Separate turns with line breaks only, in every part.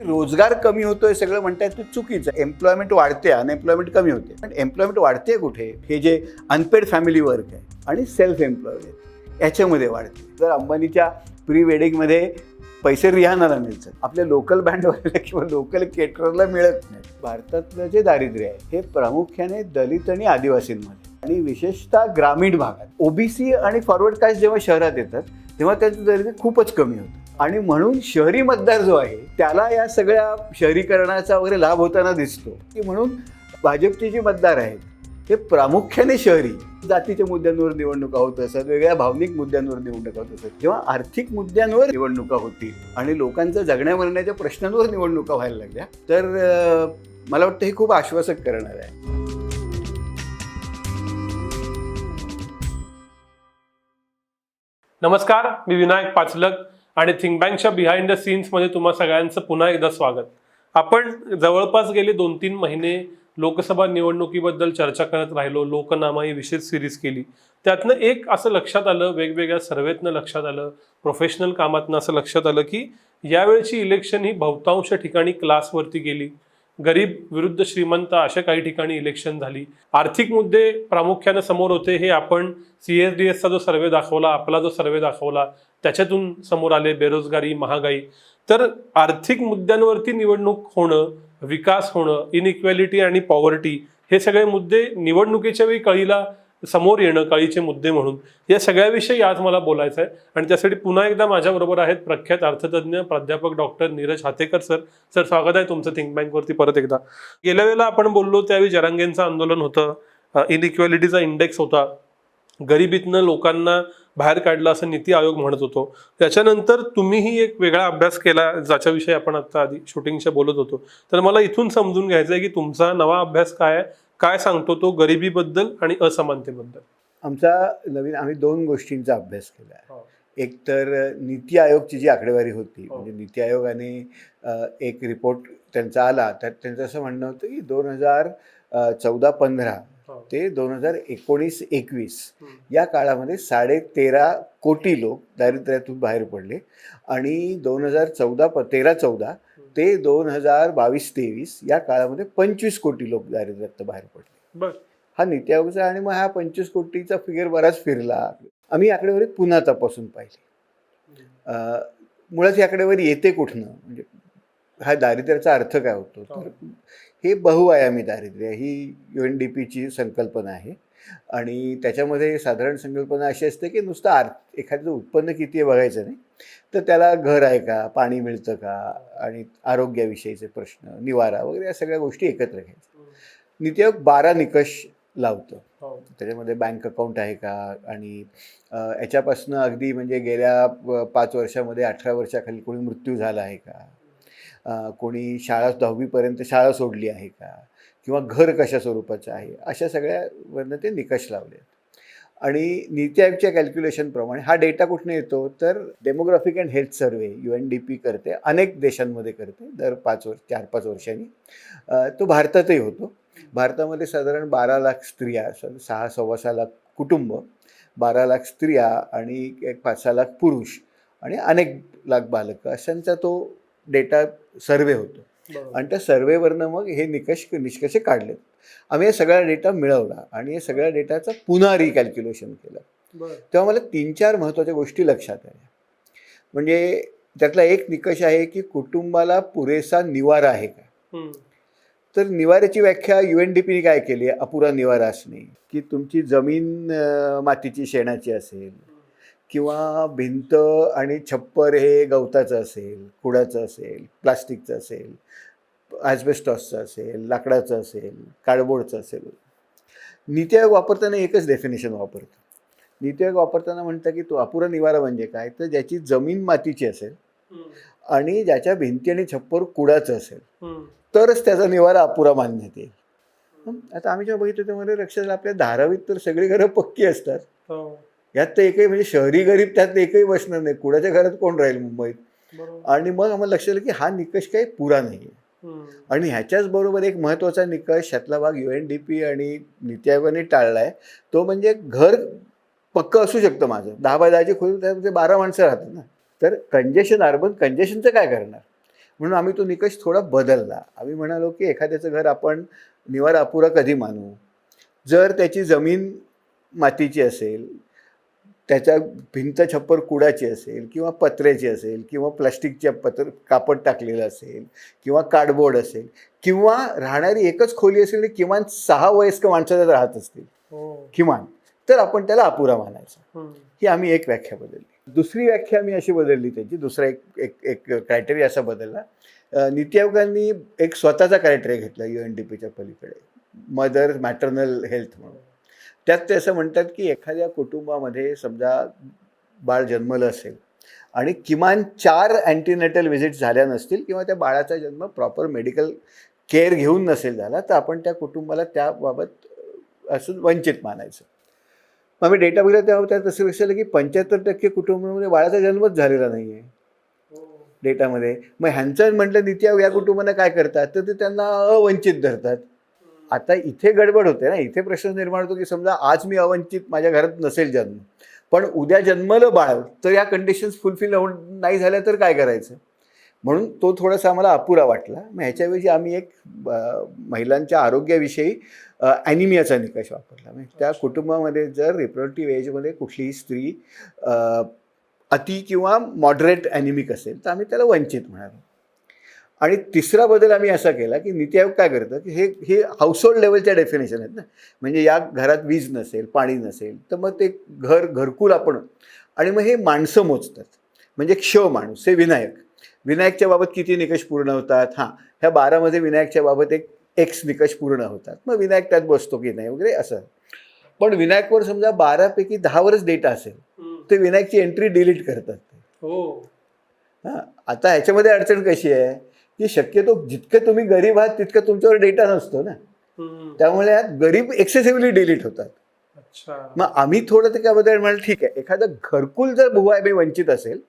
रोजगार कमी होतोय सगळं म्हणतायत ते चुकीचं एम्प्लॉयमेंट वाढते अनएम्प्लॉयमेंट कमी होते. पण एम्प्लॉयमेंट वाढते कुठे? हे जे अनपेड फॅमिली वर्क आहे आणि सेल्फ एम्प्लॉयमेंट याच्यामध्ये वाढते. जर अंबानीच्या प्री वेडिंगमध्ये पैसे रिहानाला मिळतात आपल्या लोकल बँडवाल्याला किंवा लोकल केटरला मिळत नाही. भारतातलं जे दारिद्र्य आहे हे प्रामुख्याने दलित आणि आदिवासींमध्ये. आणि विशेषतः ग्रामीण भागात. ओबीसी आणि फॉरवर्ड कास्ट जेव्हा शहरात येतात तेव्हा त्याचं दर्जा खूपच कमी होतं. आणि म्हणून शहरी मतदार जो आहे त्याला या सगळ्या शहरीकरणाचा वगैरे लाभ होताना दिसतो. की म्हणून भाजपचे जे मतदार आहेत ते प्रामुख्याने शहरी जातीच्या मुद्द्यांवर निवडणुका होत असतात वेगळ्या भावनिक मुद्द्यांवर निवडणुका होत असतात. जेव्हा आर्थिक मुद्द्यांवर निवडणुका होतील आणि लोकांचं जगण्या मरण्याच्या प्रश्नांवर निवडणुका व्हायला लागल्या तर मला वाटतं हे खूप आश्वासक करणार आहे.
नमस्कार मी विनायक पाचलक आणि थिंक बँकच्या बिहाइंड द सीन्समध्ये तुम्हा सगळ्यांचं पुन्हा एकदा स्वागत. आपण जवळपास गेले दोन तीन महिने लोकसभा निवडणुकीबद्दल चर्चा करत राहिलो लोकनामा ही विशेष सिरीज केली. त्यातनं एक असं लक्षात आलं वेगवेगळ्या सर्वेतनं लक्षात आलं प्रोफेशनल कामातनं असं लक्षात आलं की यावेळची इलेक्शन ही बहुतांश ठिकाणी क्लासवरती गेली. गरीब विरुद्ध श्रीमंत अशा काही ठिकाणी इलेक्शन झाली. आर्थिक मुद्दे प्रामुख्याने समोर होते हे आपण सी एस डी एसचा जो सर्वे दाखवला आपला जो सर्वे दाखवला त्याच्यातून समोर आले बेरोजगारी महागाई. तर आर्थिक मुद्द्यांवरती निवडणूक होणं विकास होणं इनइक्वॅलिटी आणि पॉवर्टी हे सगळे मुद्दे निवडणुकीच्या वेळी कळीला समोर येणं काळीचे मुद्दे म्हणून या सगळ्याविषयी आज मला बोलायचं आहे आणि त्यासाठी पुन्हा एकदा माझ्याबरोबर आहेत प्रख्यात अर्थतज्ञ प्राध्यापक doctor Neeraj Hatekar sir. Sir स्वागत आहे तुमचं थिंक बँकवरती परत एकदा. गेल्या वेळेला आपण बोललो त्यावेळी जरांगेंचं आंदोलन होतं. इनइक्वॅलिटीचा इंडेक्स होता. गरिबीतनं लोकांना बाहेर काढलं असं नीती आयोग म्हणत होतो. त्याच्यानंतर तुम्हीही एक वेगळा अभ्यास केला ज्याच्याविषयी आपण आता आधी शूटिंगच्या बोलत होतो. तर मला इथून समजून घ्यायचं आहे की तुमचा नवा अभ्यास काय आहे? काय सांगतो तो गरिबीबद्दल आणि असमानतेबद्दल
आमचा नवीन आम्ही दोन गोष्टींचा अभ्यास केला आहे
हो.
एक तर नीती आयोगची जी आकडेवारी होती
हो.
म्हणजे नीती आयोगाने एक रिपोर्ट त्यांचा आला त्यात त्यांचं असं म्हणणं होतं की दोन हजार चौदा पंधरा
हो.
ते दोन हजार एकोणीस एकवीस या काळामध्ये साडे तेरा कोटी लोक दारिद्र्यातून बाहेर पडले आणि दोन हजार चौदा प तेरा चौदा ते दोन हजार बावीस तेवीस या काळामध्ये पंचवीस कोटी लोक दारिद्र्यात बाहेर पडले.
बर.
हा नीती आयोगाचा आणि मग हा पंचवीस कोटीचा फिगर बराच फिरला. आम्ही आकडेवारी पुन्हा तपासून पाहिली. मुळात ही आकडेवारी येते कुठनं? म्हणजे हा दारिद्र्याचा अर्थ काय होतो? तर हे. बहुआयामी दारिद्र्य ही यू एन डी पीची संकल्पना आहे. आणि त्याच्यामध्ये साधारण संकल्पना अशी असते की नुसतं आर्थ एखादं उत्पन्न किती आहे बघायचं नाही. तर त्याला घर आहे का? पाणी मिळतं का? आणि आरोग्याविषयीचे प्रश्न निवारा वगैरे या सगळ्या गोष्टी एकत्र घ्यायच्या. नीती आयोग बारा निकष लावतं.
हो.
त्याच्यामध्ये बँक अकाउंट आहे का? आणि याच्यापासनं अगदी म्हणजे गेल्या पाच वर्षामध्ये अठरा वर्षाखाली कोणी मृत्यू झाला आहे का? कोणी शाळा दहावीपर्यंत शाळा सोडली आहे का? किंवा घर कशा स्वरूपाचं आहे? अशा सगळ्यावरनं ते निकष लावले आहेत आणि नीती आयोगच्या कॅल्क्युलेशनप्रमाणे हा डेटा कुठून येतो? तर demographic and health survey U N D P करते अनेक देशांमध्ये करते दर पाच वर्ष चार पाच वर्षांनी. तो भारतातही होतो. भारतामध्ये साधारण बारा लाख स्त्रिया स- सहा सव्वा सहा लाख कुटुंब बारा लाख स्त्रिया आणि एक पाच सहा लाख पुरुष आणि अनेक लाख बालकं. अशांचा तो डेटा सर्वे होतो. आणि त्या सर्वेवरनं मग हे निकष निष्कर्ष काढलेत. आम्ही हे सगळा डेटा मिळवला आणि या सगळ्या डेटाचं पुन्हा रिकॅल्क्युलेशन केलं. तेव्हा मला तीन चार महत्त्वाच्या गोष्टी लक्षात आल्या. म्हणजे त्यातला एक निकष आहे की कुटुंबाला पुरेसा निवारा आहे का. तर निवाऱ्याची व्याख्या यू एन डी पीने काय केली? आहे अपुरा निवारा असणे. की तुमची जमीन मातीची शेणाची असेल किंवा भिंत आणि छप्पर हे गवताचं असेल कुडाचं असेल प्लास्टिकचं असेल ॲस्बेस्टॉसचं असेल लाकडाचं असेल कार्डबोर्डचं असेल नीती आयोग वापरताना एकच डेफिनेशन वापरतं नीती आयोग वापरताना म्हणतं की तो अपुरा निवारा म्हणजे काय तर ज्याची जमीन मातीची असेल. आणि ज्याच्या भिंती आणि छप्पर कुडाचं असेल. तरच त्याचा निवारा अपुरा मानण्यात येईल? आता आम्ही जेव्हा बघितलं त्यामध्ये लक्षात आपल्या धारावीत तर सगळी घरं पक्की असतात
हो.
यात तर एकही म्हणजे शहरी गरीब त्यात एकही बसणार नाही. कुणाच्या घरात कोण राहील मुंबईत. आणि मग आम्हाला लक्षात आलं की हा निकष काही पुरा नाही. आणि ह्याच्याच बरोबर एक महत्त्वाचा निकष ह्यातला भाग यू एन डी पी आणि नीती आयोगाने टाळला आहे तो म्हणजे घर पक्कं असू शकतं माझं. दहा बाय दहाची खोली त्यामध्ये बारा माणसं राहतात ना. तर कंजेशन अर्बन कंजेशनचं काय करणार? म्हणून आम्ही तो निकष थोडा बदलला. आम्ही म्हणालो की एखाद्याचं घर आपण निवारा अपुरा कधी मानू? जर त्याची जमीन मातीची असेल त्याच्या भिंत छप्पर कुडाची असेल किंवा पत्र्याची असेल किंवा प्लास्टिकच्या पत्र कापड टाकलेलं असेल किंवा कार्डबोर्ड असेल किंवा राहणारी एकच खोली असेल आणि किमान सहा वयस्क माणसं त्यात राहत असतील.
हो.
किमान. तर आपण त्याला अपुरा मानायचा. ही आम्ही एक व्याख्या बदलली. दुसरी व्याख्या आम्ही अशी बदलली त्याची. दुसरा एक एक एक क्रायटेरिया असा बदलला. नीती आयोगांनी एक स्वतःचा क्रायटेरिया घेतला यू एन डी पीच्या पलीकडे. मदर मॅटर्नल हेल्थ म्हणून. त्यात ते असं म्हणतात की एखाद्या कुटुंबामध्ये समजा बाळ जन्मलं असेल आणि किमान चार अँटीनेटल व्हिजिट झाल्या नसतील किंवा त्या बाळाचा जन्म प्रॉपर मेडिकल केअर घेऊन नसेल झाला तर आपण त्या कुटुंबाला त्याबाबत अं, असं वंचित मानायचं. मग आम्ही डेटा बघितला तेव्हा त्यात असं लक्षात की पंच्याहत्तर टक्के कुटुंबामध्ये बाळाचा जन्मच झालेला नाही आहे डेटामध्ये मग ह्यांचं म्हटलं नीती आयोग या कुटुंबांना काय करतात? तर ते त्यांना अवंचित धरतात. आता इथे गडबड होते ना इथे प्रश्न निर्माण होतो की समजा आज मी अवंचित माझ्या घरात नसेल जन्म पण उद्या जन्मलं बाळ तर या कंडिशन्स फुलफिल होऊन नाही झाल्या तर काय करायचं? म्हणून तो थोडासा आम्हाला अपुरा वाटला. मग ह्याच्याऐवजी आम्ही एक महिलांच्या आरोग्याविषयी ॲनिमियाचा निकष वापरला. म्हणजे त्या कुटुंबामध्ये जर रिप्रोडक्टिव्ह एजमध्ये कुठलीही स्त्री अति किंवा मॉडरेट ॲनिमिक असेल तर आम्ही त्याला वंचित म्हणालो. आणि तिसरा बदल आम्ही असा केला की नीती आयोग काय करतं की हे हे हाऊसहोल्ड लेवलच्या डेफिनेशन आहेत ना. म्हणजे या घरात वीज नसेल पाणी नसेल तर मग ते घर घरकुल आपण आणि मग हे माणसं मोजतात. म्हणजे क्ष माणूस हे विनायक. विनायकच्या बाबत किती निकष पूर्ण होतात? हां ह्या बारामध्ये विनायकच्या बाबत एक एक्स निकष पूर्ण होतात. मग विनायक त्यात बसतो की नाही वगैरे असं. पण विनायकवर समजा बारापैकी दहावरच डेटा असेल. तर विनायकची एंट्री डिलीट करतात ते.
हो.
हां आता ह्याच्यामध्ये अडचण कशी आहे? की शक्यतो जितकं तुम्ही गरीब आहात तितकं तुमच्यावर डेटा नसतो ना. त्यामुळे यात गरीब एक्सेसिव्हली डिलीट होतात. मग आम्ही थोडं ते काय बदल म्हणाल ठीक आहे. एखादं घरकुल जर बहुआयमी वंचित असेल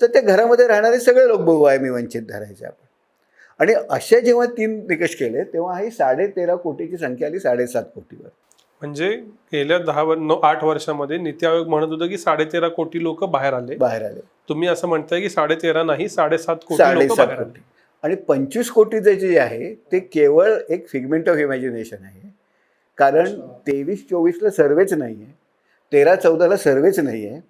तर त्या घरामध्ये राहणारे सगळे लोक बहुआयमी वंचित धरायचे आपण. आणि असे जेव्हा तीन निकष केले तेव्हा ही साडे तेरा कोटीची संख्या आली साडेसात कोटीवर.
म्हणजे गेल्या दहा वर आठ वर्षामध्ये नीती आयोग म्हणत होतं की साडेतेरा कोटी लोक बाहेर आले.
बाहेर आले.
तुम्ही असं म्हणताय की साडेतेरा नाही साडेसात कोटी लोक
साडेसात
बाहेर आले.
कोटी. आणि पंचवीस कोटीचं जे आहे ते केवळ एक फिगमेंट ऑफ इमॅजिनेशन आहे. कारण. तेवीस चोवीसला सर्वेच नाही आहे तेरा चौदाला सर्वेच नाही आहे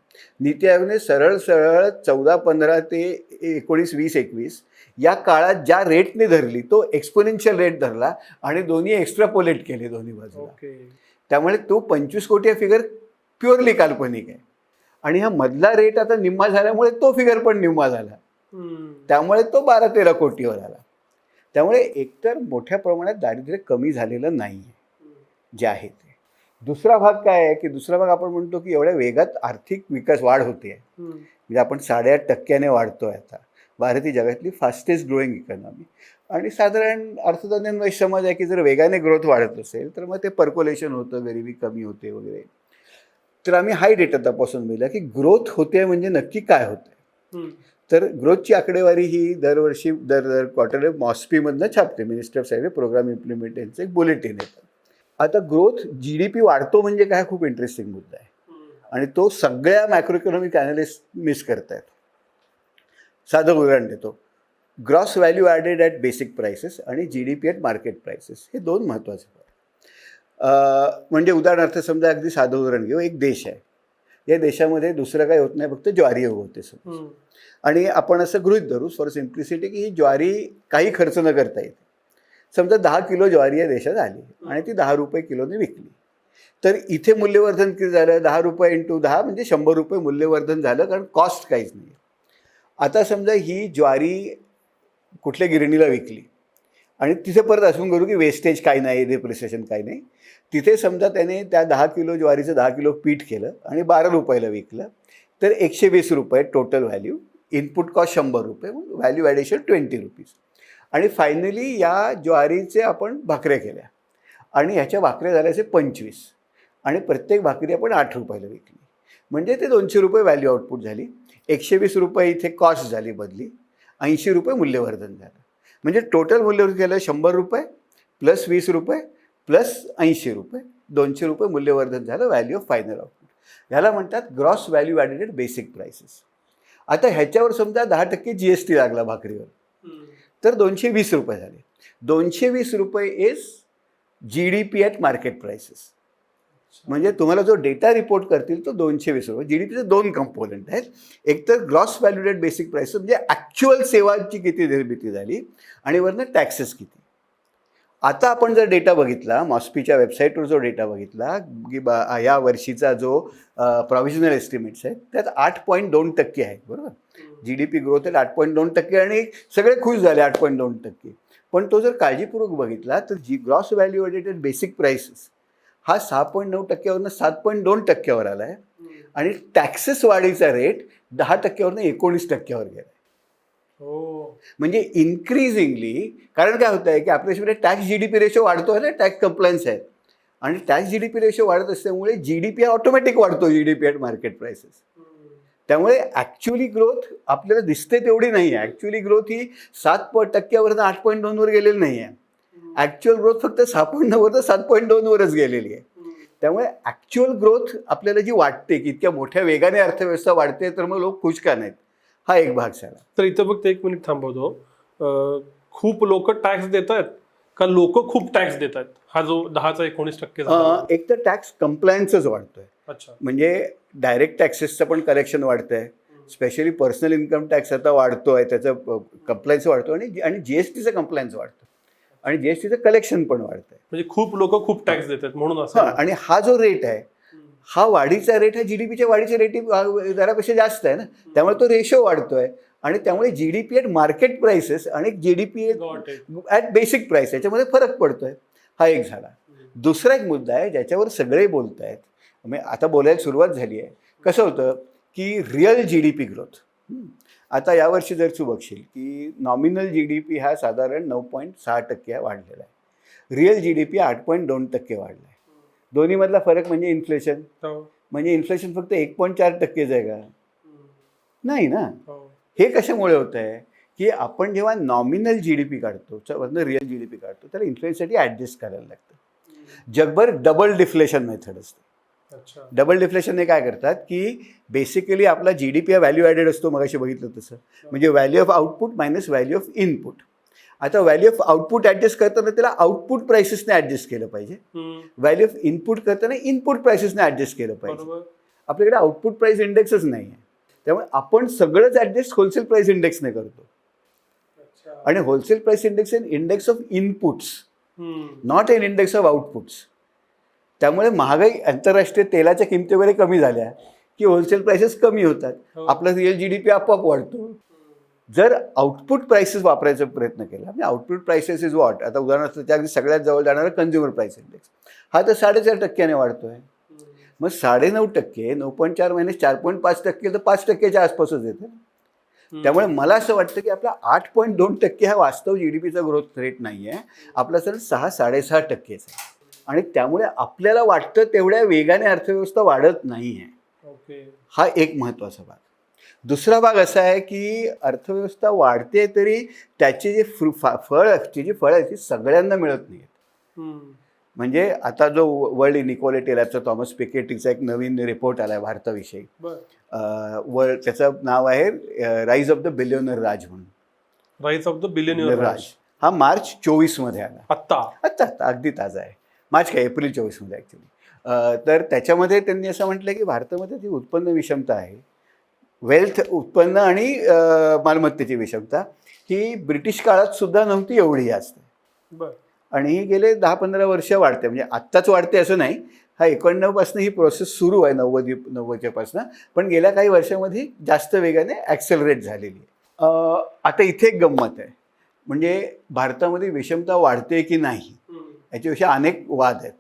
नीती आयोगने सरळ सरळ चौदा पंधरा ते एकोणीस वीस एकवीस या काळात ज्या रेटने धरली तो एक्सपोनेन्शियल रेट धरला आणि दोन्ही एक्स्ट्रापोलेट केले दोन्ही बाजूला.
ओके.
त्यामुळे तो पंचवीस कोटी हा फिगर प्युअरली काल्पनिक आहे. आणि हा मधला रेट आता निम्मा झाल्यामुळे तो फिगर पण निम्मा झाला. त्यामुळे तो बारा तेरा कोटीवर आला. त्यामुळे एकतर मोठ्या प्रमाणात दारिद्र्य कमी झालेलं नाही आहे जे आहे ते. दुसरा भाग काय आहे की दुसरा भाग आपण म्हणतो की एवढ्या वेगात आर्थिक विकास वाढ होते. म्हणजे आपण साडेआठ टक्क्याने वाढतोय आता. भारत ही जगातली फास्टेस्ट ग्रोईंग इकॉनॉमी आणि साधारण अर्थतज्ञांमध्ये समज आहे की जर वेगाने ग्रोथ वाढत असेल तर मग ते पर्कोलेशन होतं गरिबी कमी होते वगैरे. तर आम्ही हाय डेटा तपासून मिळाला की ग्रोथ होते म्हणजे नक्की काय होतं. तर ग्रोथची आकडेवारी ही दरवर्षी दर दर क्वार्टर मॉस्पीमधनं छापते. मिनिस्टर ऑफ सायडे प्रोग्राम इम्प्लिमेंटेशनचं एक बुलेटिन येतं. आता ग्रोथ जी डी पी वाढतो म्हणजे काय? खूप इंटरेस्टिंग मुद्दा आहे. आणि तो सगळ्या मॅक्रो इकॉनॉमिक मिस मिस आहेत साधं उदाहरण देतो. Gross value added at basic prices आणि G D P at market prices हे दोन महत्त्वाचे म्हणजे उदाहरणार्थ समजा अगदी साधं उदाहरण घेऊ. एक देश आहे. या देशामध्ये दुसरं काही होत नाही फक्त ज्वारी होते
हम्म.
आणि आपण असं गृहीत धरू फॉर सिम्प्लिसिटी की ही ज्वारी काही खर्च न करता येते. समजा दहा किलो ज्वारी या देशात आली आणि ती दहा रुपये किलोने विकली. तर इथे मूल्यवर्धन किती झालं? दहा रुपये इंटू दहा म्हणजे शंभर रुपये मूल्यवर्धन झालं कारण कॉस्ट काहीच नाही आता समजा ही ज्वारी कुठल्या गिरणीला विकली? आणि तिथे परत असून करू की वेस्टेज काही नाही डिप्रिसिएशन काही नाही. तिथे समजा त्याने त्या दहा किलो ज्वारीचं दहा किलो पीठ केलं आणि बारा रुपयाला विकलं तर एकशे वीस रुपये टोटल व्हॅल्यू इनपुट कॉस्ट शंभर रुपये व्हॅल्यू ॲडिशन ट्वेंटी रुपीज आणि फायनली या ज्वारीचे आपण भाकऱ्या केल्या. आणि ह्याच्या भाकऱ्या झाल्याचे पंचवीस. आणि प्रत्येक भाकरी आपण आठ रुपयाला विकली. म्हणजे ते दोनशे रुपये व्हॅल्यू आउटपुट झाली. एकशे वीस रुपये इथे कॉस्ट झाली बदली. ऐंशी रुपये मूल्यवर्धन झालं. म्हणजे टोटल मूल्यवर्धन केलं शंभर रुपये प्लस वीस रुपये प्लस ऐंशी रुपये. दोनशे रुपये मूल्यवर्धन झालं व्हॅल्यू ऑफ फायनल आउटपुट ह्याला म्हणतात gross value added basic prices आता ह्याच्यावर समजा दहा टक्के जी एस टी लागला भाकरीवर. तर दोनशे वीस रुपये झाले. दोनशे वीस रुपये is G D P at market prices म्हणजे तुम्हाला जो डेटा रिपोर्ट करतील तो दोनशे वीस रुपये. जी डी पीचे दोन कंपोनंट आहेत. एक तर gross value added basic price म्हणजे ॲक्च्युअल सेवांची किती निर्मिती झाली आणि वरनं टॅक्सेस किती. आता आपण जर डेटा बघितला मॉस्पीच्या वेबसाईटवर जो डेटा बघितला की बा या वर्षीचा जो प्रॉव्हिजनल एस्टिमेट्स आहेत त्यात आठ पॉईंट दोन टक्के आहेत बरोबर? जी डी पी ग्रोथ आहे आठ पॉईंट दोन टक्के आणि सगळे खुश झाले आठ पॉईंट दोन टक्के. पण तो जर काळजीपूर्वक बघितला तर G gross value added basic prices हा सहा पॉईंट नऊ टक्क्यावरनं सात पॉईंट दोन टक्क्यावर आला आहे आणि टॅक्सेस वाढीचा रेट दहा टक्क्यावरनं एकोणीस टक्क्यावर गेला
हो.
म्हणजे इन्क्रीजिंगली कारण काय होतं आहे की आपल्या देशामध्ये tax G D P ratio वाढतो आहे ना टॅक्स कम्प्लायन्स आहे. आणि tax G D P ratio वाढत असल्यामुळे जी डी पी ऑटोमॅटिक वाढतो G D P at market prices त्यामुळे ॲक्च्युली ग्रोथ आपल्याला दिसते तेवढी नाही आहे ॲक्च्युली ग्रोथ ही सात प टक्क्यावरनं आठ पॉईंट दोनवर गेलेली नाही आहे ॲक्च्युअल ग्रोथ फक्त सहा पॉईंट नव्वदनं सात पॉईंट दोनवरच गेलेली आहे. त्यामुळे ॲक्च्युअल ग्रोथ आपल्याला जी वाटते की इतक्या मोठ्या वेगाने अर्थव्यवस्था वाढते तर मग लोक खुश का नाहीत? हा एक भाग झाला.
तर इथं फक्त एक मिनिट थांबवतो. खूप लोक टॅक्स देत आहेत का लोक खूप टॅक्स देत आहेत हा जो दहाचा एकोणीस टक्के
एक तर टॅक्स कम्प्लायन्सच वाढतोय.
अच्छा.
म्हणजे डायरेक्ट टॅक्सेसचं पण कलेक्शन वाढतं आहे स्पेशली पर्सनल इन्कम टॅक्स आता वाढतो आहे त्याचं कम्प्लायन्स वाढतो आणि आणि जी एस टीचं कम्प्लायन्स वाढतं आणि जी एस टीचं कलेक्शन पण वाढतं आहे
म्हणजे खूप लोक खूप टॅक्स देत आहेत म्हणून
हा
असं
आणि हा जो रेट आहे हा वाढीचा रेट हा जी डी पीच्या वाढीच्या रेट दरापेक्षा जास्त आहे ना. त्यामुळे तो रेशो वाढतोय आणि त्यामुळे G D P at market prices आणि G D P. At basic price याच्यामध्ये फरक पडतोय. हा एक झाला. दुसरा एक मुद्दा आहे ज्याच्यावर सगळे बोलत आहेत म्हणजे आता बोलायला सुरुवात झाली आहे. कसं होतं की real G D P growth आता यावर्षी जर तू बघशील की नॉमिनल जी डी पी हा साधारण नऊ पॉईंट सहा टक्के वाढलेला आहे. रिअल जी डी पी आठ पॉईंट दोन टक्के वाढला आहे दोन्हीमधला फरक म्हणजे इन्फ्लेशन
हो.
म्हणजे इन्फ्लेशन फक्त एक पॉईंट चार टक्केच आहे का? नाही ना?
हो.
हे कशामुळे होतं आहे की आपण जेव्हा नॉमिनल जी डी पी काढतो रिअल जी डी पी काढतो त्याला इन्फ्लेशनसाठी ॲडजस्ट करायला लागतं. जगभर डबल डिफ्लेशन मेथड असते. डबल डिफ्लेशनने काय करतात की बेसिकली आपला जी डी पी हा व्हॅल्यू ॲडेड असतो मगाशी बघितलं तसं. म्हणजे value of output minus value of input आता व्हॅल्यू ऑफ आउटपुट ॲडजस्ट करताना त्याला आउटपुट प्राइसेसने ॲडजस्ट केलं पाहिजे. व्हॅल्यू ऑफ इनपुट करताना इनपुट प्राइसेसने ॲडजस्ट केलं पाहिजे. आपल्याकडे आउटपुट प्राइस इंडेक्सच नाही आहे त्यामुळे आपण सगळंच ॲडजस्ट होलसेल प्राइस इंडेक्सने करतो. आणि wholesale price index an index of inputs. Not an index of outputs त्यामुळे महागाई आंतरराष्ट्रीय तेलाच्या किमती वगैरे कमी झाल्या की होलसेल प्राइसेस कमी होतात. आपला रिअल जी डी पी आपोआप वाढतो. जर आउटपुट प्राइसेस वापरायचा प्रयत्न केला म्हणजे आउटपुट प्राइसेस इज वॉट आता उदाहरणार्थ त्या अगदी सगळ्यात जवळ जाणारा कन्झ्युमर प्राइस इंडेक्स हा तर साडेचार टक्क्याने वाढतोय. मग साडेनऊ टक्के नऊ पॉईंट चार महिने चार पॉईंट पाच टक्के तर पाच टक्क्याच्या आसपासच येते. त्यामुळे मला असं वाटतं की आपला आठ पॉईंट दोन टक्के हा वास्तव जी डी पीचा ग्रोथ रेट नाही आहे आपला सर सहा साडेसहा टक्केच आहे. आणि त्यामुळे आपल्याला वाटतं तेवढ्या वेगाने अर्थव्यवस्था वाढत नाही आहे
ओके.
हा एक महत्त्वाचा भाग. दुसरा भाग असा आहे की अर्थव्यवस्था वाढते तरी त्याचे जे फ्रु फळ ती जी फळं आहेत ती सगळ्यांना मिळत नाही. म्हणजे आता जो वर्ल्ड इनिक्वालिटी लॅबचा थॉमस पिकेटीचा एक नवीन रिपोर्ट आला आहे भारताविषयी वर्ल्ड त्याचं नाव आहे rise of the billionaire Raj म्हणून.
Rise of the billion
Raj हा मार्च चोवीसमध्ये आला.
आत्ता.
आत्ता आत्ता अगदी ताजा आहे. मार्च काय? एप्रिल चोवीसमध्ये ॲक्च्युली तर त्याच्यामध्ये त्यांनी असं म्हटलं की भारतामध्ये जी उत्पन्न विषमता आहे वेल्थ उत्पन्न आणि मालमत्तेची विषमता ही ब्रिटिश काळात सुद्धा नव्हती एवढी जास्त.
बर.
आणि ही गेले दहा पंधरा वर्ष वाढते. म्हणजे आत्ताच वाढते असं नाही. हा एकोणनव्वदपासून ही प्रोसेस सुरू आहे नव्वद नव्वदच्यापासून. पण गेल्या काही वर्षामध्ये जास्त वेगाने ॲक्सेलरेट झालेली आहे. आता इथे एक गंमत आहे. म्हणजे भारतामध्ये विषमता वाढते की नाही? याच्याविषयी अनेक वाद आहेत.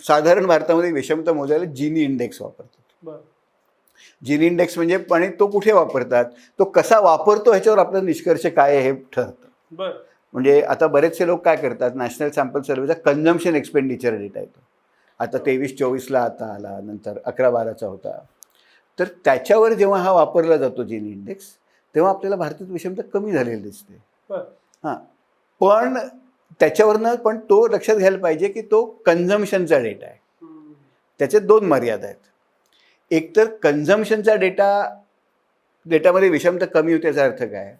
साधारण भारतामध्ये विषमता मोजायला जिनी इंडेक्स वापरतात. जिनी इंडेक्स म्हणजे आणि तो कुठे वापरतात? तो कसा वापरतो ह्याच्यावर आपला निष्कर्ष काय आहे हे ठरतं. म्हणजे आता बरेचसे लोक काय करतात? नॅशनल सॅम्पल सर्व्हेचा कन्झम्शन एक्सपेंडिचर डेटा येतो आता तेवीस चोवीसला आता आला नंतर अकरा बाराचा होता. तर त्याच्यावर जेव्हा हा वापरला जातो जिनी इंडेक्स तेव्हा आपल्याला भारतात विषमता कमी झालेली दिसते. हां. पण त्याच्यावरनं पण तो लक्षात घ्यायला पाहिजे की तो कन्झम्शनचा डेटा आहे. त्याचे दोन मर्यादा आहेत. एक तर कन्झम्शनचा डेटा डेटामध्ये विषमता कमी होते याचा अर्थ काय?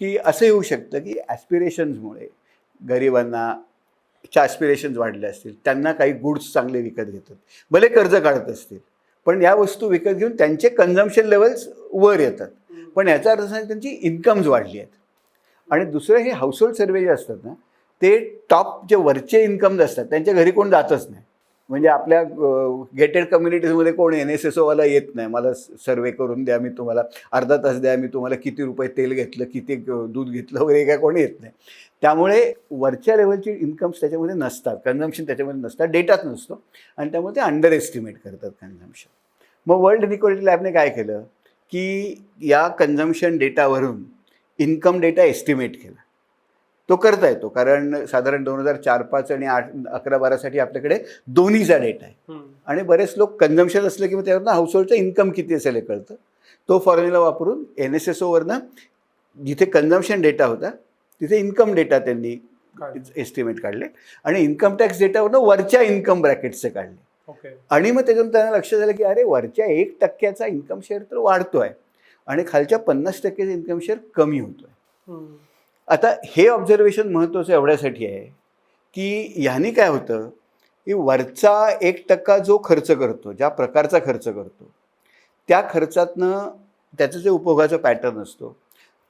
की असं येऊ शकतं की ॲस्पिरेशन्समुळे गरिबांना ॲस्पिरेशन्स वाढले असतील त्यांना काही गुड्स चांगले विकत घेतात. भले कर्ज काढत असतील पण या वस्तू विकत घेऊन त्यांचे कन्झम्पशन लेवल्स वर येतात. पण याचा अर्थ असा त्यांची इन्कम्स वाढली आहेत. आणि दुसरं हे हाऊसहोल्ड सर्वे जे असतात ना ते टॉप जे वरचे इन्कम्स असतात त्यांच्या घरी कोण जातच नाही. म्हणजे आपल्या गेटेड कम्युनिटीजमध्ये कोण एन एस एस ओवाला येत नाही. मला सर्वे करून द्या मी तुम्हाला अर्धा तास द्या मी तुम्हाला किती रुपये तेल घेतलं किती दूध घेतलं वगैरे काय कोणी येत नाही. त्यामुळे वरच्या लेवलची इन्कम्स त्याच्यामध्ये नसतात. कन्झम्पशन त्याच्यामध्ये नसतात. डेटाच नसतो. आणि त्यामुळे ते अंडर एस्टिमेट करतात कन्झम्पशन मग वर्ल्ड इनिक्वालिटी लॅबने काय केलं? की या कन्झम्पशन डेटावरून इन्कम डेटा एस्टिमेट केला. तो करता येतो कारण साधारण दोन हजार चार पाच आणि आठ अकरा बारासाठी आपल्याकडे दोन्हीचा डेटा आहे. आणि बरेच लोक कन्झम्पशन असलं की मग त्यावरनं हाऊसहोल्डचं इन्कम किती असेल हे कळतं. तो फॉर्म्युला वापरून एन एस एस ओवरनं जिथे कन्झम्पशन डेटा होता तिथे इन्कम डेटा त्यांनी. एस्टिमेट काढले. आणि इन्कम टॅक्स डेटावरनं वरच्या इन्कम ब्रॅकेटचे काढले. आणि मग त्याच्यातून त्यांना लक्ष झालं की अरे वरच्या एक टक्क्याचा इन्कम शेअर तर वाढतोय. आणि खालच्या पन्नास टक्क्याचा इन्कम शेअर कमी होतोय. आता हे ऑब्झर्वेशन महत्त्वाचं एवढ्यासाठी आहे की ह्यानी काय होतं की वरचा एक टक्का जो खर्च करतो ज्या प्रकारचा खर्च करतो त्या खर्चातनं त्याचं जे उपभोगाचा पॅटर्न असतो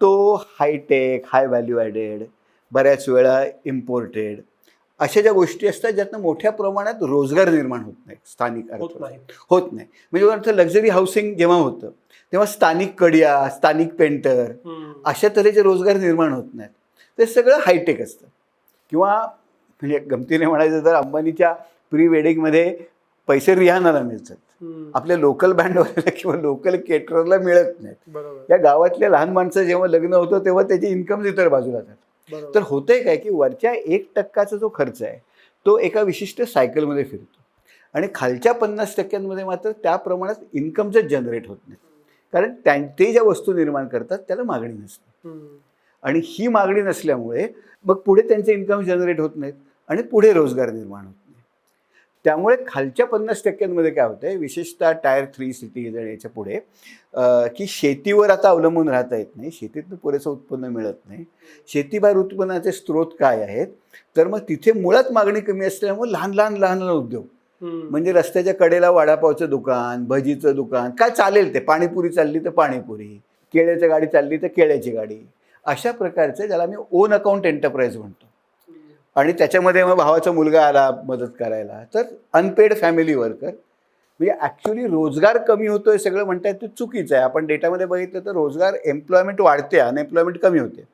तो हायटेक हाय व्हॅल्यू ॲडेड बऱ्याच वेळा इम्पोर्टेड अशा ज्या गोष्टी असतात ज्यातनं मोठ्या प्रमाणात रोजगार निर्माण होत नाही स्थानिक
होत
अर्थव्यवस्थेत.
नाही
होत नाही म्हणजे उदाहरणार्थ लक्झरी हाऊसिंग जेव्हा होतं तेव्हा स्थानिक कडिया स्थानिक पेंटर. अशा तऱ्हेचे रोजगार निर्माण होत नाहीत. ते सगळं हायटेक असतं. किंवा म्हणजे गमतीने म्हणायचं तर अंबानीच्या प्री वेडिंगमध्ये पैसे रिहानाला मिळतात. आपल्या लोकल बँडवाल्याला किंवा लोकल केटररला मिळत नाहीत. या गावातल्या लहान माणसं जेव्हा लग्न होतं तेव्हा त्याची इन्कम इतर बाजूला जातात तर होतंय काय की वरच्या एक टक्काचा जो खर्च आहे तो एका विशिष्ट सायकलमध्ये फिरतो. आणि खालच्या पन्नास टक्क्यांमध्ये मात्र त्या प्रमाणात इन्कमच जनरेट होत नाही. कारण त्या ते ज्या वस्तू निर्माण करतात त्याला मागणी नसते. आणि ही मागणी नसल्यामुळे मग पुढे त्यांचे इन्कम जनरेट होत नाहीत आणि पुढे रोजगार निर्माण होत नाही त्यामुळे खालच्या पन्नास टक्क्यांमध्ये काय होतं आहे विशेषतः टायर थ्री सिटीज आणि याच्यापुढे की शेतीवर आता अवलंबून राहता येत नाही शेतीतनं पुरेसं उत्पन्न मिळत नाही शेतीबाहेर उत्पन्नाचे स्रोत काय आहेत तर मग तिथे मुळात मागणी कमी असल्यामुळे लहान लहान लहान लहान उद्योग. म्हणजे रस्त्याच्या कडेला वडापावचं दुकान भजीचं दुकान काय चालेल ते? पाणीपुरी चालली तर पाणीपुरी केळ्याची गाडी चालली तर केळ्याची गाडी. अशा प्रकारचे ज्याला मी ओन अकाउंट एंटरप्राईज म्हणतो. आणि त्याच्यामध्ये मग भावाचा मुलगा आला मदत करायला. तर अनपेड फॅमिली वर्कर म्हणजे ॲक्च्युली रोजगार कमी होतोय सगळं म्हणतात ते चुकीचं आहे. आपण डेटामध्ये बघितलं तर रोजगार एम्प्लॉयमेंट वाढते अनएम्प्लॉयमेंट कमी होते.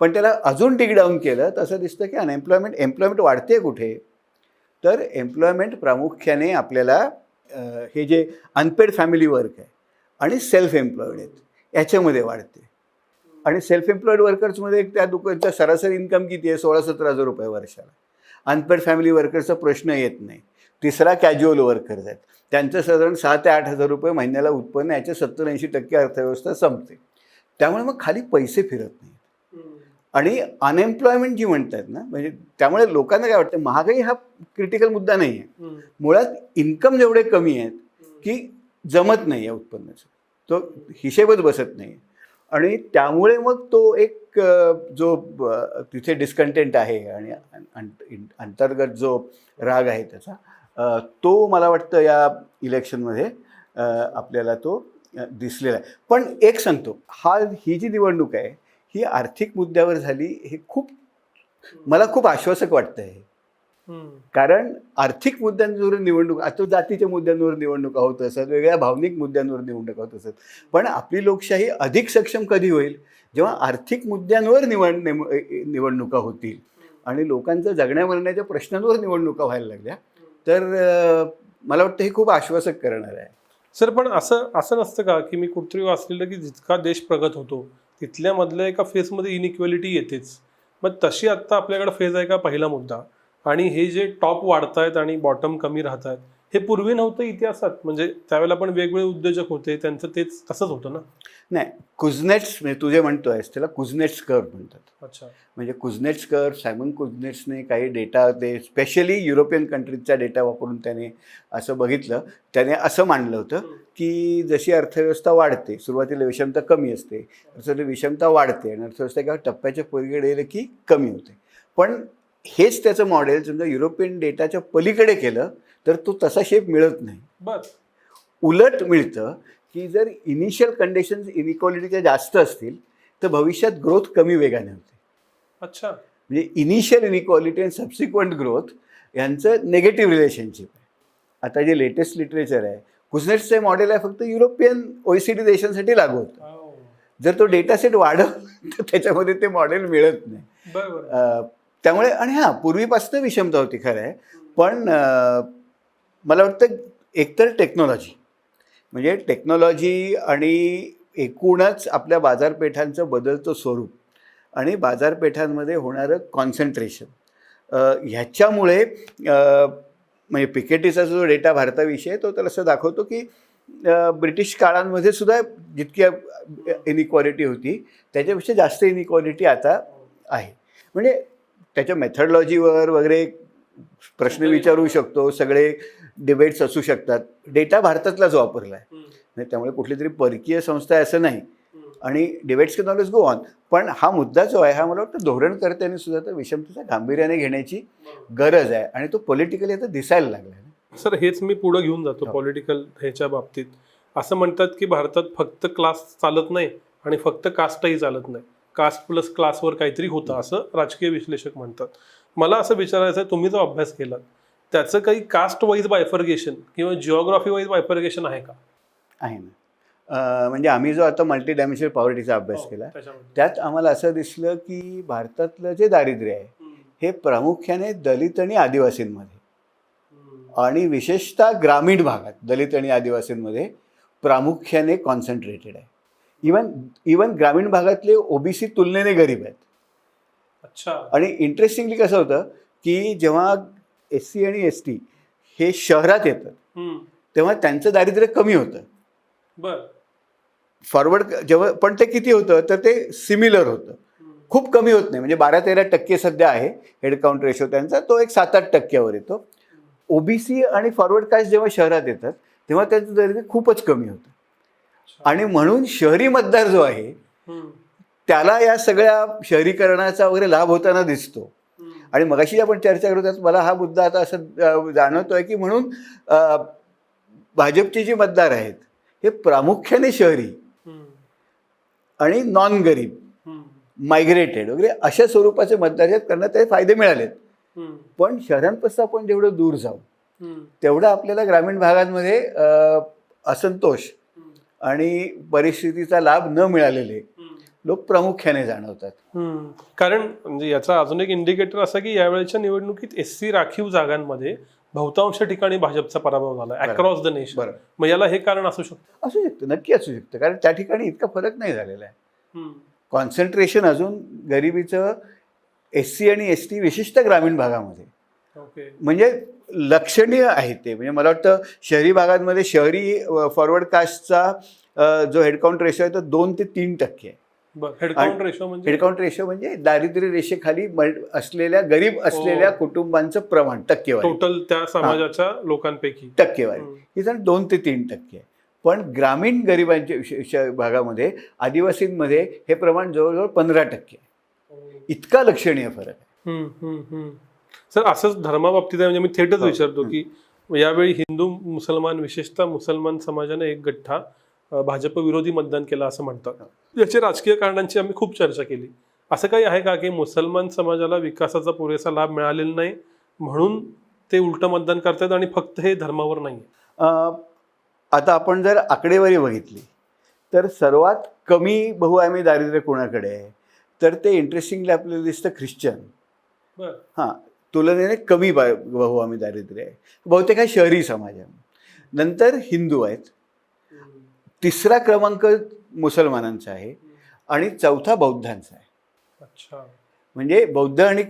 पण त्याला अजून डिग डाऊन केलं तर असं दिसतं की अनएम्प्लॉयमेंट एम्प्लॉयमेंट वाढते कुठे? तर एम्प्लॉयमेंट प्रामुख्याने आपल्याला हे जे अनपेड फॅमिली वर्क आहे आणि सेल्फ एम्प्लॉईड आहेत याच्यामध्ये वाढते. आणि सेल्फ एम्प्लॉईड वर्कर्समध्ये त्या दुकानचा सरासरी इन्कम किती आहे? सोळा सतरा हजार रुपये वर्षाला. अनपेड फॅमिली वर्कर्सचा प्रश्न येत नाही. तिसरा कॅज्युअल वर्कर्स आहेत. त्यांचं साधारण सहा ते आठ हजार रुपये महिन्याला उत्पन्न याच्या सत्तर ऐंशी टक्के अर्थव्यवस्था संपते. त्यामुळे मग खाली पैसे फिरत
नाही.
आणि अनएम्प्लॉयमेंट जी म्हणतात ना म्हणजे त्यामुळे लोकांना काय वाटतं महागाई हा क्रिटिकल मुद्दा नाही आहे. मुळात इन्कम जेवढे कमी आहेत की जमत नाही आहे उत्पन्नाचं. तो हिशेबच बसत नाही. आणि त्यामुळे मग तो एक जो तिथे डिस्कंटेंट आहे आणि अंतर्गत जो राग आहे त्याचा तो मला वाटतं या इलेक्शनमध्ये आपल्याला तो दिसलेला आहे. पण एक सांगतो हा ही जी निवडणूक आहे ही आर्थिक मुद्द्यावर झाली हे खूप मला खूप आश्वासक वाटतं आहे. कारण आर्थिक मुद्द्यांवर निवडणूक आता जातीच्या मुद्द्यांवर निवडणुका होत असत वेगळ्या भावनिक मुद्द्यांवर निवडणुका होत असत पण आपली लोकशाही अधिक सक्षम कधी होईल? जेव्हा आर्थिक मुद्द्यांवर निवड निवडणुका होतील आणि लोकांच्या जगण्या मरण्याच्या प्रश्नांवर निवडणुका व्हायला लागल्या तर मला वाटतं हे खूप आश्वासक करणार आहे.
सर पण असं असं नसतं का की मी कुठतरी वाचलेलं की जितका देश प्रगत होतो तिथल्या मधल्या एका फेजमध्ये इनइक्वॅलिटी येतेच. मग तशी आत्ता आपल्याकडे फेज आहे का? पहिला मुद्दा. आणि हे जे टॉप वाढतायत आणि बॉटम कमी राहत आहेत हे पूर्वी नव्हतं इतिहासात. म्हणजे त्यावेळेला पण वेगवेगळे उद्योजक होते त्यांचं तेच तसंच होतं ना?
नाही कुझनेट्स म्हणजे तू जे म्हणतोयस त्याला कुझनेट्स कर्व म्हणतात.
अच्छा.
म्हणजे कुझनेट्स कर्व सायमन कुझनेट्सने काही डेटा ते स्पेशली युरोपियन कंट्रीजचा डेटा वापरून त्याने असं बघितलं. त्याने असं मांडलं होतं की जशी अर्थव्यवस्था वाढते सुरुवातीला विषमता कमी असते अर्थव्यवस्था विषमता वाढते आणि अर्थव्यवस्था एका टप्प्याच्या पलीकडे गेलं की कमी होते. पण हेच त्याचं मॉडेल समजा युरोपियन डेटाच्या पलीकडे केलं तर तो तसा शेप मिळत नाही.
बर.
उलट मिळतं की जर इनिशियल कंडिशन्स इनइक्वालिटीच्या जास्त असतील तर भविष्यात ग्रोथ कमी वेगाने होते.
अच्छा.
म्हणजे इनिशियल इनइक्वालिटी आणि सबसिक्वंट ग्रोथ यांचं नेगेटिव्ह रिलेशनशिप आहे. आता जे लेटेस्ट लिटरेचर आहे कुझनेट्सचे मॉडेल आहे फक्त युरोपियन ओईसीडी देशांसाठी लागू होतं.
हो.
जर तो डेटा सेट वाढवला तर त्याच्यामध्ये ते मॉडेल मिळत नाही. त्यामुळे आणि हां पूर्वीपासून विषमता होती खरं आहे. पण मला वाटतं एकतर टेक्नॉलॉजी. म्हणजे टेक्नॉलॉजी आणि एकूणच आपल्या बाजारपेठांचं बदलतं स्वरूप आणि बाजारपेठांमध्ये होणारं कॉन्सन्ट्रेशन ह्याच्यामुळे म्हणजे पिकेटीचा जो डेटा भारताविषयी तो तर असं दाखवतो की ब्रिटिश काळांमध्ये सुद्धा जितकी इनइक्वालिटी होती त्याच्यापेक्षा जास्त इनइक्वालिटी आता आहे. म्हणजे त्याच्या मेथडलॉजीवर वगैरे प्रश्न विचारू शकतो सगळे डिबेट्स असू शकतात. डेटा भारतातलाच वापरला आहे. म्हणजे त्यामुळे कुठली तरी परकीय संस्था आहे असं नाही. आणि debates can always go on पण हा मुद्दा जो आहे हा मला वाटतं धोरणकर्त्यांनी सुद्धा तर विषमतेचा गांभीर्याने घेण्याची गरज आहे. आणि तो पॉलिटिकली आता दिसायला लागला आहे
सर हेच मी पुढे घेऊन जातो
हो.
पॉलिटिकल ह्याच्या बाबतीत. असं म्हणतात की भारतात फक्त क्लास चालत नाही आणि फक्त कास्टही चालत नाही. कास्ट प्लस क्लासवर काहीतरी होतं असं राजकीय विश्लेषक म्हणतात. मला असं विचारायचं आहे तुम्ही जो अभ्यास केला त्याचं काही कास्ट वाईज बायफर्गेशन किंवा जिओग्राफी वाईज बायफर्गेशन आहे का?
आहे ना. म्हणजे आम्ही जो आता मल्टी डायमेन्शनल पॉवर्टीचा अभ्यास
हो,
केला. त्यात आम्हाला असं दिसलं की भारतातलं जे दारिद्र्य आहे हे प्रामुख्याने दलित आणि आदिवासींमध्ये. आणि विशेषतः ग्रामीण भागात दलित आणि आदिवासींमध्ये प्रामुख्याने कॉन्सन्ट्रेटेड आहे. इवन इवन ग्रामीण भागातले ओबीसी तुलनेने गरीब आहेत.
अच्छा.
आणि इंटरेस्टिंगली कसं होतं की जेव्हा एस सी आणि एस टी हे शहरात येतात तेव्हा त्यांचं दारिद्र्य कमी होतं.
बर.
फॉरवर्ड जेव्हा पण ते किती होतं तर ते सिमिलर होतं. खूप कमी होत नाही. म्हणजे बारा तेरा टक्के सध्या आहे हेड काउंट रेशो त्यांचा. तो एक सात आठ टक्क्यावर येतो. ओबीसी आणि फॉरवर्ड कास्ट जेव्हा शहरात येतात तेव्हा त्याचं दारिद्र्य खूपच कमी होतं. आणि म्हणून शहरी मतदार जो आहे त्याला या सगळ्या शहरीकरणाचा वगैरे लाभ होताना दिसतो. आणि मगाशी आपण चर्चा करत मला हा मुद्दा आता असं अं, जाणवतोय की म्हणून भाजपचे जे मतदार आहेत हे प्रामुख्याने शहरी आणि नॉन गरीब मायग्रेटेड वगैरे अशा स्वरूपाचे मतदार आहेत त्यांना ते फायदे मिळालेत. पण शहरांपासून आपण जेवढं दूर जाऊ तेवढं आपल्याला ग्रामीण भागांमध्ये असंतोष आणि परिस्थितीचा लाभ न मिळालेले. लोक प्रामुख्याने जाणवतात.
हम्म. कारण म्हणजे याचा अजून एक इंडिकेटर असा की यावेळेच्या निवडणुकीत एस सी राखीव जागांमध्ये बहुतांश ठिकाणी भाजपचा पराभव झाला. अक्रॉस द नेशन
बरं.
मग याला हे कारण असू शकतं?
असू शकतं. नक्की असू शकतं. कारण त्या ठिकाणी इतका फरक नाही झालेला आहे. कॉन्सन्ट्रेशन अजून गरिबीचं एस सी आणि एस टी विशिष्ट ग्रामीण भागामध्ये.
ओके.
म्हणजे लक्षणीय आहे ते. म्हणजे मला वाटतं शहरी भागांमध्ये शहरी फॉरवर्ड कास्टचा जो हेडकाउंट रेशो आहे तो दोन ते तीन टक्के आहे.
हेडकाउंट रेशो म्हणजे
हेडकाउंट रेशो म्हणजे दारिद्र्य रेषेखाली असलेल्या गरीब असलेल्या
हो.
कुटुंबांचं प्रमाण टक्केवारी
टोटल त्या समाजाच्या लोकांपैकी
टक्केवारी. ही जण दोन ते तीन टक्के आहे पण ग्रामीण गरिबांच्या भागामध्ये आदिवासींमध्ये हे प्रमाण जवळजवळ पंधरा टक्के आहे. इतका लक्षणीय फरक आहे.
सर असंच धर्माबाबतीत म्हणजे मी थेटच
हो.
विचारतो की यावेळी हिंदू मुसलमान विशेषतः मुसलमान समाजाने एक गठ्ठा भाजप विरोधी मतदान केलं असं म्हणतात. याच्या राजकीय कारणांची आम्ही खूप चर्चा केली. असं काही आहे का की मुसलमान समाजाला विकासाचा पुरेसा लाभ मिळालेला नाही म्हणून ते उलट मतदान करतात आणि फक्त हे धर्मावर नाही
आता आपण जर आकडेवारी बघितली तर सर्वात कमी बहुआयामी दारिद्र्य कोणाकडे आहे? तर ते इंटरेस्टिंगली आपल्याला दिसतं ख्रिश्चन.
बरं.
हां तुलनेने कमी बा बहुआयामी दारिद्र्य आहे. बहुतेक हा शहरी समाज आहे नंतर हिंदू आहेत. तिसरा क्रमांक मुसलमानांचा आहे आणि चौथा बौद्धांचा आहे.
अच्छा.
म्हणजे बौद्ध आणि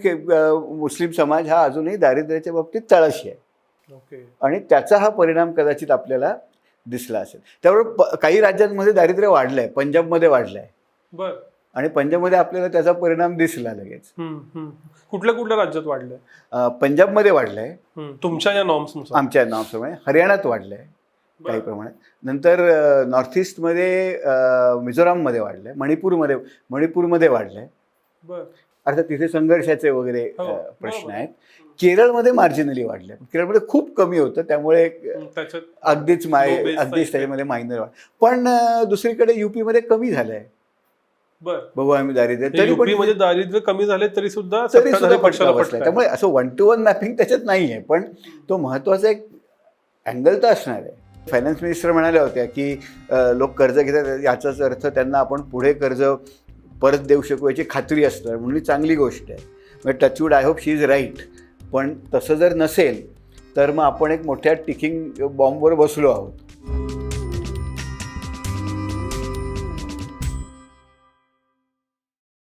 मुस्लिम समाज हा अजूनही दारिद्र्याच्या बाबतीत तळाशी आहे.
ओके.
आणि त्याचा हा परिणाम कदाचित आपल्याला दिसला असेल. त्यामुळे काही राज्यांमध्ये दारिद्र्य वाढलंय पंजाबमध्ये वाढलंय.
बर.
आणि पंजाबमध्ये आपल्याला त्याचा परिणाम दिसला लगेच.
कुठल्या कुठल्या राज्यात वाढलंय?
पंजाबमध्ये वाढलंय.
तुमच्या या नॉर्म्स
आमच्या नावाप्रमाणे हरियाणात वाढलंय. काही. प्रमाणात. नंतर नॉर्थ ईस्टमध्ये मिझोराममध्ये वाढलंय मणिपूरमध्ये मणिपूरमध्ये वाढलंय. अर्थात तिथे संघर्षाचे वगैरे
हो,
प्रश्न. आहेत. केरळमध्ये मार्जिनली वाढले केरळमध्ये खूप कमी होतं त्यामुळे अगदीच माय अगदीच त्याच्यामध्ये मायनर वाढ. पण दुसरीकडे युपीमध्ये कमी झालंय.
बर.
बहुआम्ही दारिद्र्य. तरी
युपी
पण
दारिद्र्य कमी झाले तरी सुद्धा
तरी सुद्धा
आहे.
त्यामुळे असं वन टू वन मॅपिंग त्याच्यात नाही आहे पण तो महत्त्वाचा एक अँगल तर असणार आहे. फायनान्स मिनिस्टर म्हणाल्या होत्या की लोक कर्ज घेतात याचाच अर्थ त्यांना आपण पुढे कर्ज परत देऊ शकू याची खात्री असणार म्हणून ही चांगली गोष्ट आहे. म्हणजे touchwood I hope she is right पण तसं जर नसेल तर मग आपण एक मोठ्या टिकिंग बॉम्बवर बसलो आहोत.